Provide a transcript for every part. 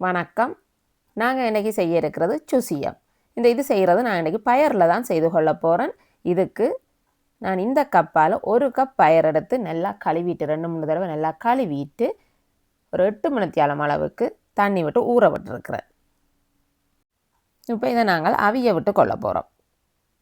வணக்கம். நாங்கள் இன்றைக்கி செய்ய இருக்கிறது சுசியம். இந்த இது செய்கிறது நான் இன்றைக்கி பயரில் தான் செய்து கொள்ள போகிறேன் இதுக்கு நான் இந்த கப்பால் ஒரு கப் பயர் எடுத்து நல்லா கழுவிட்டு ரெண்டு மூணு தடவை நல்லா கழுவிட்டு ஒரு எட்டு மணித்தியாலம் அளவுக்கு தண்ணி விட்டு ஊற விட்டுருக்குறேன். இப்போ இதை நாங்கள் அவிய விட்டு கொள்ள போகிறோம்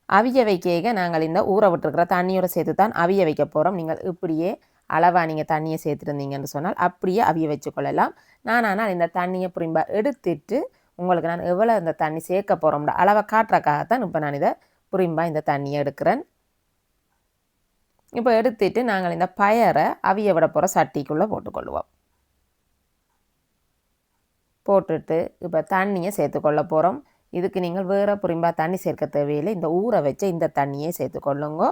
அவிய வைக்க நாங்கள் இந்த ஊற விட்டுருக்கிற தண்ணியோட சேர்த்து தான் அவிய வைக்க போகிறோம் நீங்கள் இப்படியே அளவாக நீங்கள் தண்ணியை சேர்த்துருந்தீங்கன்னு சொன்னால் அப்படியே அவிய வச்சு கொள்ளலாம் நான் ஆனால் இந்த தண்ணியை புரிம்பா எடுத்துட்டு உங்களுக்கு நான் எவ்வளோ இந்த தண்ணி சேர்க்க போகிறோம்டா அளவை காட்டுறக்காகத்தான் இப்போ நான் இதை புரிம்பா இந்த தண்ணியை எடுக்கிறேன். இப்போ எடுத்துட்டு நாங்கள் இந்த பயரை அவிய விட போகிற சட்டிக்குள்ளே போட்டுக்கொள்வோம் போட்டுட்டு இப்போ தண்ணியை சேர்த்துக்கொள்ள போகிறோம் இதுக்கு நீங்கள் வேறு புரிம்பா தண்ணி சேர்க்க தேவையில்லை. இந்த ஊற வச்சு இந்த தண்ணியை சேர்த்துக்கொள்ளுங்க.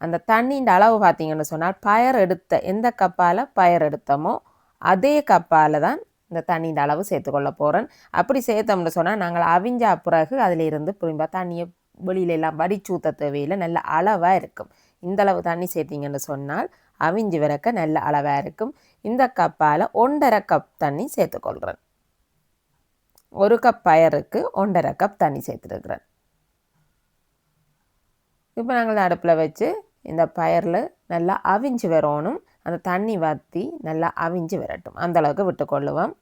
அந்த தண்ணியின் அளவு பார்த்தீங்கன்னு சொன்னால் பயர் எடுத்த எந்த கப்பால் பயர் எடுத்தோமோ அதே கப்பால் தான் இந்த தண்ணியின் அளவு சேர்த்துக்கொள்ள போகிறேன் அப்படி சேர்த்தோம்னு சொன்னால் நாங்கள் அவிஞ்ச பிறகு அதிலிருந்து புரிம்பா தண்ணியை வெளியில எல்லாம் வடிச்சூத்த தேவையில் நல்ல அளவாக இருக்கும். இந்த அளவு தண்ணி சேர்த்திங்கன்னு சொன்னால் அவிஞ்சு விறக்க நல்ல அளவாக இருக்கும். இந்த கப்பால் ஒன்றரை கப் தண்ணி சேர்த்துக்கொள்கிறேன் ஒரு கப் பயருக்கு ஒன்றரை கப் தண்ணி சேர்த்துருக்குறேன். இப்போ நாங்கள் அடுப்பில் வச்சு இந்த பயிரில் நல்லா அவிஞ்சு வரணும். அந்த தண்ணி வற்றி நல்லா அவிஞ்சு வரட்டும். அந்தளவுக்கு விட்டுக்கொள்ளுவோம்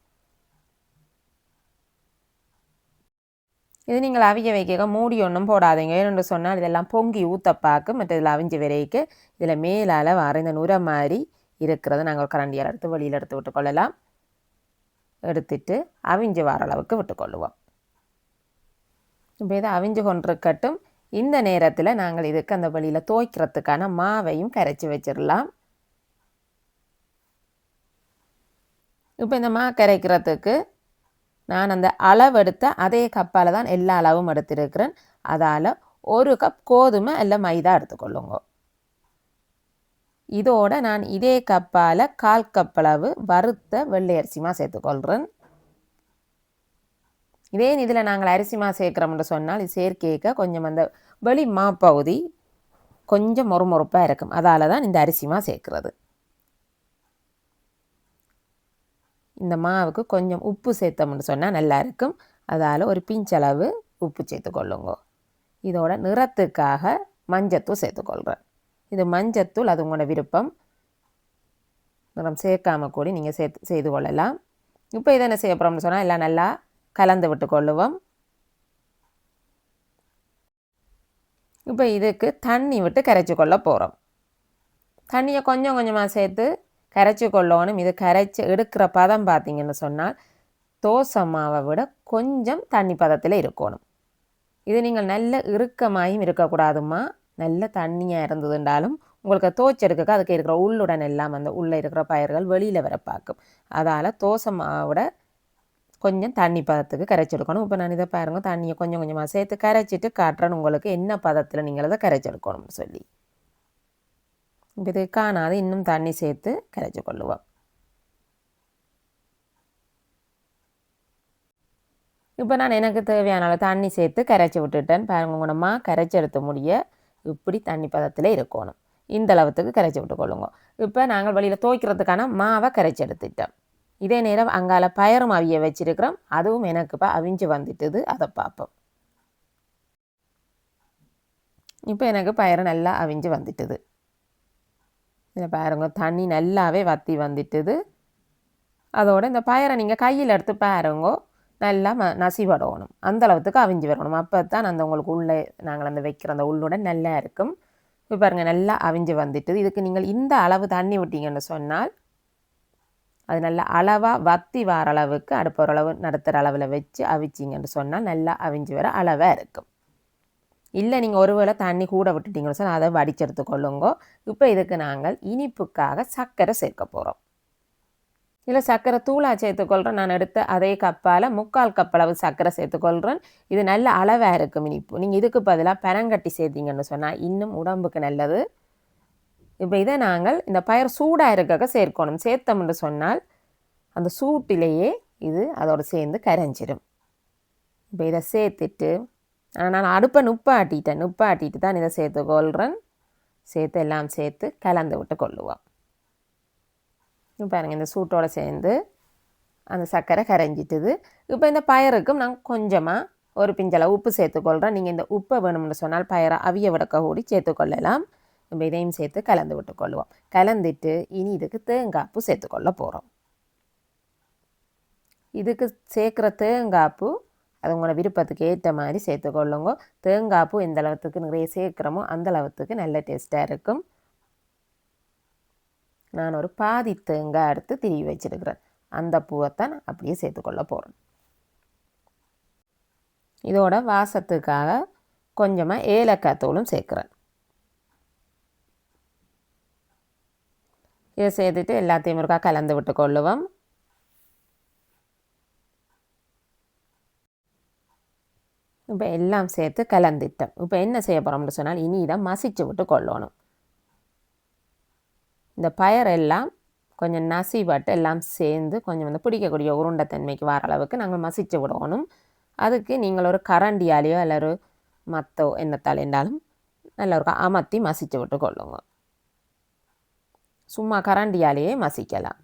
இது நீங்கள் அவிய வைக்க மூடி ஒன்றும் போடாதீங்க. ஏன்னு சொன்னால் இதெல்லாம் பொங்கி ஊற்றப்பாக்கு மற்ற இதில் அவிஞ்சு விரைக்கு. இதில் மேலால் வர இந்த நுரை மாதிரி இருக்கிறத நாங்கள் கரண்டியால் எடுத்து வெளியில் எடுத்து விட்டுக்கொள்ளலாம் எடுத்துட்டு அவிஞ்சு வர அளவுக்கு விட்டுக்கொள்ளுவோம் இப்போ இதை அவிஞ்சு கொண்டிருக்கட்டும். இந்த நேரத்தில் நாங்கள் இதுக்கு அந்த வழியில் துவைக்கிறதுக்கான மாவையும் கரைச்சி வச்சிடலாம். இப்போ இந்த மா கரைக்கிறதுக்கு நான் அந்த அளவு எடுத்த அதே கப்பால் தான் எல்லா அளவும் எடுத்திருக்கிறேன். அதால் ஒரு கப் கோதுமை இல்லை மைதா எடுத்துக்கொள்ளுங்க. இதோட நான் இதே கப்பால் கால் கப் அளவு வறுத்த வெள்ளை அரிசிமா சேர்த்துக்கொள்கிறேன் இதே இதில் நாங்கள் அரிசி மா சேர்க்குறோம்னு சொன்னால் இது சேர்க்கேக்க கொஞ்சம் அந்த வெளி மாப்பகுதி கொஞ்சம் மொறுமொறுப்பாக இருக்கும். அதால் தான் இந்த அரிசி மா சேர்க்குறது. இந்த மாவுக்கு கொஞ்சம் உப்பு சேர்த்தோம்னு சொன்னால் நல்லா இருக்கும். அதால் ஒரு பிஞ்சளவு உப்பு சேர்த்துக்கொள்ளுங்க இதோட நிறத்துக்காக மஞ்சத்தூள் சேர்த்துக்கொள்கிறேன் இது மஞ்சத்தூள் அது உங்களோட விருப்பம். நிறம் சேர்க்காம கூடி நீங்கள் சேர்த்து செய்து கொள்ளலாம். இப்போ இதை என்ன செய்ய போகிறோம்னு சொன்னால் எல்லாம் நல்லா கலந்து விட்டு கொள்ளுவோம். இப்போ இதுக்கு தண்ணி விட்டு கரைச்சி கொள்ள போகிறோம் தண்ணியை கொஞ்சம் கொஞ்சமாக சேர்த்து கரைச்சி கொள்ளணும். இது கரைச்சி எடுக்கிற பதம் பார்த்தீங்கன்னு சொன்னால் தோசை மாவை விட கொஞ்சம் தண்ணி பதத்தில் இருக்கணும். இது நீங்கள் நல்ல இறுக்கமாயும் இருக்கக்கூடாதுமா நல்ல தண்ணியாக இருந்ததுண்டாலும் உங்களுக்கு தோச்செடுக்க அதுக்கு இருக்கிற உள்ளுடன் எல்லாம் அந்த உள்ளே இருக்கிற பயிர்கள் வெளியில் வர பார்க்கும். அதால் தோசை மாவோட கொஞ்சம் தண்ணி பதத்துக்கு கரைச்செடுக்கணும் இப்போ நான் இதை பாருங்க தண்ணியை கொஞ்சம் கொஞ்சமாக சேர்த்து கரைச்சிட்டு காட்டுறேன். உங்களுக்கு என்ன பதத்தில் நீங்கள் அதை கரைச்செடுக்கணும்னு சொல்லி. இப்போ இது காணாத. இன்னும் தண்ணி சேர்த்து கரைச்சி கொள்ளுவோம். இப்போ நான் எனக்கு தேவையான அளவு தண்ணி சேர்த்து கரைச்சி விட்டுட்டேன். பாருங்க குணமாக கரைச்சி எடுத்து முடிய இப்படி தண்ணி பதத்தில் இருக்கணும். இந்த அளவுக்கு கரைச்சி விட்டுக்கொள்ளுங்க. இப்போ நாங்கள் வழியில் துவைக்கிறதுக்கான மாவை கரைச்சி எடுத்துட்டோம். இதே நேரம் அங்கால பயரும் அவிய வச்சிருக்கிறோம். அதுவும் எனக்கு இப்போ அவிஞ்சு வந்துட்டுது. அதை பார்ப்போம் இப்போ எனக்கு பயிறு நல்லா அவிஞ்சு வந்துட்டுது. இதில் பாருங்க தண்ணி நல்லாவே வத்தி வந்துட்டுது. அதோட இந்த பயிரை நீங்கள் கையில் எடுத்து பாருங்க. நல்லா ம நசிவடணும். அந்தளவுக்கு அவிஞ்சு வரணும். அப்போ தான் அந்த உங்களுக்கு உள்ளே நாங்கள் அந்த வைக்கிற அந்த உள்ளுடன் நல்லா இருக்கும். இப்போ பாருங்கள் நல்லா அவிஞ்சு வந்துட்டு இதுக்கு நீங்கள் இந்த அளவு தண்ணி விட்டீங்கன்னு சொன்னால் அது நல்லா அளவாக வத்தி வார அளவுக்கு அடுப்பு ஓரளவு நடத்துகிற அளவில் வச்சு அவிச்சிங்கன்னு சொன்னால் நல்லா அவிஞ்சு வர அளவாக இருக்கும். இல்லை நீங்கள் ஒருவேளை தண்ணி கூட விட்டுட்டீங்கன்னு சொன்னால் அதை வடிச்செடுத்து கொள்ளுங்கோ. இப்போ இதுக்கு நாங்கள் இனிப்புக்காக சர்க்கரை சேர்க்க போகிறோம் இல்லை சர்க்கரை தூளாக சேர்த்துக்கொள்கிறேன் நான் எடுத்த அதே கப்பால் முக்கால் கப் அளவு சர்க்கரை சேர்த்துக்கொள்கிறேன் இது நல்ல அளவாக இருக்கும் இனிப்பு. நீங்கள் இதுக்கு பதிலாக பனங்கட்டி சேர்த்தீங்கன்னு சொன்னால் இன்னும் உடம்புக்கு நல்லது. இப்போ இதை நாங்கள் இந்த பயிர் சூடாக இருக்க சேர்க்கணும் சேர்த்தோம்னு சொன்னால் அந்த சூட்டிலேயே இது அதோடு சேர்ந்து கரைஞ்சிடும் இப்போ இதை சேர்த்துட்டு நான் அடுப்பை நுப்பாட்டிட்டேன். நுப்பாட்டிட்டு தான் இதை சேர்த்து கொள்கிறேன் சேர்த்து எல்லாம் சேர்த்து கலந்து விட்டு கொள்ளுவோம். பாருங்கள் இந்த சூட்டோடு சேர்ந்து அந்த சர்க்கரை கரைஞ்சிட்டுது. இப்போ இந்த பயருக்கும் நாங்கள் கொஞ்சமாக ஒரு பிஞ்சளவு உப்பு சேர்த்துக்கொள்கிறோம் நீங்கள் இந்த உப்பை வேணும்னு சொன்னால் பயரை அவிய விடக்க கூடி சேர்த்துக்கொள்ளலாம் நம்ம இதையும் சேர்த்து கலந்து விட்டுக்கொள்வோம் கலந்துட்டு இனி இதுக்கு தேங்காய்ப்பு சேர்த்துக்கொள்ள போகிறோம் இதுக்கு சேர்க்குற தேங்காய்ப்பு அது உங்களோட விருப்பத்துக்கு ஏற்ற மாதிரி சேர்த்துக்கொள்ளுங்க தேங்காய்ப்பு எந்த அளவுக்கு நிறைய சேர்க்குறோமோ அந்த அளவுக்கு நல்ல டேஸ்ட்டாக இருக்கும் நான் ஒரு பாதி தேங்காய் எடுத்து திருவி வச்சிருக்கிறேன் அந்த பூவைத்தான் அப்படியே சேர்த்துக்கொள்ள போகிறேன் இதோட வாசத்துக்காக கொஞ்சமாக ஏலக்காய் தூளும் சேர்க்குறேன் இதை சேர்த்துட்டு எல்லாத்தையும் இருக்கா கலந்து விட்டு கொள்ளுவோம் இப்போ எல்லாம் சேர்த்து கலந்துட்டோம் இப்போ என்ன செய்ய போகிறோம்னு சொன்னால் இனி இதை மசிச்சு விட்டு கொள்ளணும் இந்த பயர் எல்லாம் கொஞ்சம் நசிபட்டு எல்லாம் சேர்ந்து கொஞ்சம் வந்து பிடிக்கக்கூடிய உருண்டை தன்மைக்கு வர அளவுக்கு நாங்கள் மசிச்சு விடணும் அதுக்கு நீங்கள் ஒரு கரண்டியாலேயோ இல்லை ஒரு மத்தோ என்னத்தால் என்றாலும் நல்ல ஒரு அமர்த்தி மசிச்சு விட்டு கொள்ளுங்க சும்மா கரண்டியாலேயே மசிக்கலாம்.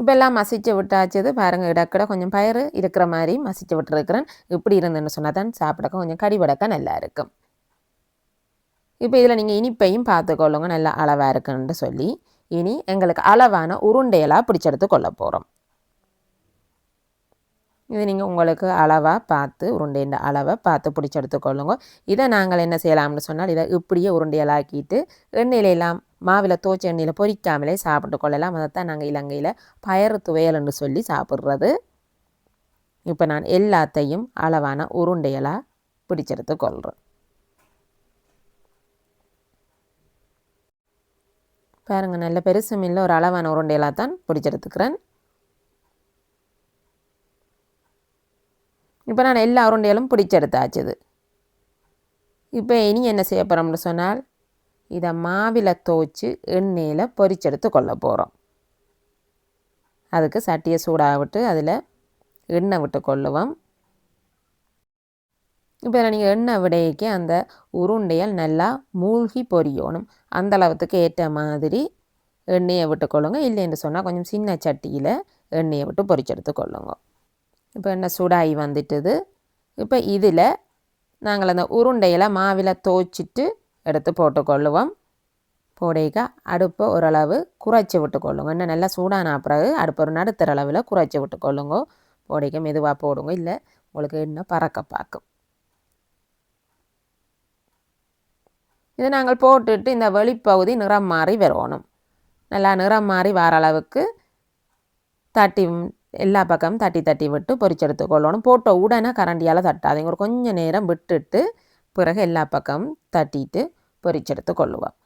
இப்போல்லாம் மசிச்சு விட்டாச்சது பாருங்கள் இடக்கிட கொஞ்சம் பயிறு இருக்கிற மாதிரி மசிச்சு விட்டுருக்குறேன். இப்படி இருந்துன்னு சொன்னால் தான் சாப்பிடக்க கொஞ்சம் கடிபடக்க நல்லா இருக்கும். இப்போ இதில் நீங்கள் இனிப்பையும் பார்த்துக்கொள்ளுங்க நல்லா அளவாக இருக்குன்னு சொல்லி. இனி எங்களுக்கு அளவான உருண்டையெல்லாம் பிடிச்செடுத்து கொள்ள போகிறோம் இது நீங்கள் உங்களுக்கு அளவாக பார்த்து உருண்டையின் அளவை பார்த்து பிடிச்செடுத்து எடுத்துக்கொள்ளுங்க. இதை நாங்கள் என்ன செய்யலாம்னு சொன்னால் இதை இப்படியே உருண்டையலாக்கிட்டு எண்ணெயில எல்லாம் மாவில் தோச்ச எண்ணெயில் பொரிக்காமலே சாப்பிட்டு கொள்ளலாம். அதை தான் நாங்கள் இலங்கையில் பயறு துவையல்னு சொல்லி சாப்பிட்றது. இப்போ நான் எல்லாத்தையும் அளவான உருண்டையலாக பிடிச்செடுத்து கொள்கிறேன் பாருங்கள் நல்ல பெருசு மில்ல ஒரு அளவான உருண்டையலாக தான் பிடிச்செடுத்துக்கிறேன். இப்போ நான் எல்லா உருண்டைகளும் பிடிச்செடுத்தாச்சுது. இப்போ இனி என்ன செய்ய போகிறோம்னு சொன்னால் இதை மாவில் துவச்சி எண்ணெயில் பொரிச்செடுத்து கொள்ள போகிறோம் அதுக்கு சட்டியை சூடாக விட்டு அதில் எண்ணெய் விட்டு கொள்ளுவோம். இப்போ நீங்கள் எண்ணெய் விடைக்கு அந்த உருண்டைகள் நல்லா மூழ்கி பொரியணும். அந்த அளவுக்கு ஏற்ற மாதிரி எண்ணெயை விட்டு கொள்ளுங்க. இல்லைன்னு சொன்னால் கொஞ்சம் சின்ன சட்டியில் எண்ணெயை விட்டு பொரிச்செடுத்து கொள்ளுங்க. இப்போ என்ன சூடாகி வந்துட்டது. இப்போ இதில் நாங்கள் அந்த உருண்டையில் மாவில் துவச்சிட்டு எடுத்து போட்டுக்கொள்ளுவோம். போடைக்க அடுப்பை ஓரளவு குறைச்சி விட்டுக்கொள்ளுங்க. இன்னும் நல்லா சூடான பிறகு அடுப்பு ஒரு நடுத்தர அளவில் குறைச்சி விட்டுக்கொள்ளுங்க. போடைக்க மெதுவாக போடுங்க. இல்லை உங்களுக்கு இன்னும் பறக்க பார்க்கும். இதை நாங்கள் போட்டுட்டு இந்த வெளிப்பகுதி நிறம் மாறி வரணும். நல்லா நிறம் மாறி வர அளவுக்கு தட்டி எல்லா பக்கமும் தட்டி தட்டி விட்டு பொரிச்செடுத்து கொள்ளணும் போட்ட உடனே கரண்டியால் தட்டாதீங்க. ஒரு கொஞ்சம் நேரம் விட்டுட்டு பிறகு எல்லா பக்கமும் தட்டிட்டு பொரிச்செடுத்து கொள்ளுவோம்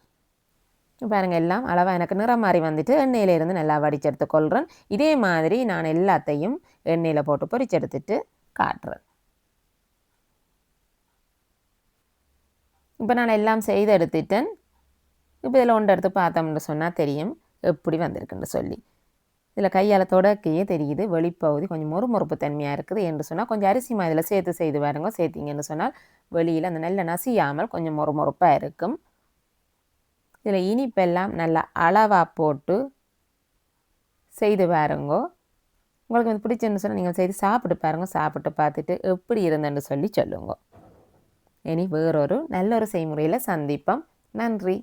பாருங்கள் எல்லாம் அளவாக எனக்கு நிறம் மாறி வந்துட்டு எண்ணெயிலேருந்து நல்லா வடிச்செடுத்து கொள்கிறேன் இதே மாதிரி நான் எல்லாத்தையும் எண்ணெயில் போட்டு பொரிச்செடுத்துட்டு காட்டுறேன். இப்போ நான் எல்லாம் செய்து எடுத்துட்டேன். இப்போ இதில் ஒன்று எடுத்து பார்த்தோம்னு சொன்னால் தெரியும். எப்படி வந்திருக்குன்னு சொல்லி. இதில் கையால் தொடக்கையே தெரியுது. வெளிப்பகுதி கொஞ்சம் மொறுமொறுப்பு தன்மையாக இருக்குது என்று சொன்னால் கொஞ்சம் அரிசி இதில் சேர்த்து செய்து பாருங்க சேர்த்திங்கன்னு சொன்னால் வெளியில் அந்த நல்ல நசியாமல் கொஞ்சம் மொறுமொறுப்பாக இருக்கும். இதில் இனிப்பெல்லாம் நல்லா அளவாக போட்டு செய்து பாருங்கோ. உங்களுக்கு வந்து பிடிச்சுன்னு சொன்னால் நீங்கள் செய்து சாப்பிட்டு பாருங்க. சாப்பிட்டு பார்த்துட்டு எப்படி இருந்தேன்னு சொல்லி சொல்லுங்க. இனி வேறொரு நல்ல ஒரு செய்முறையில் சந்திப்போம். நன்றி.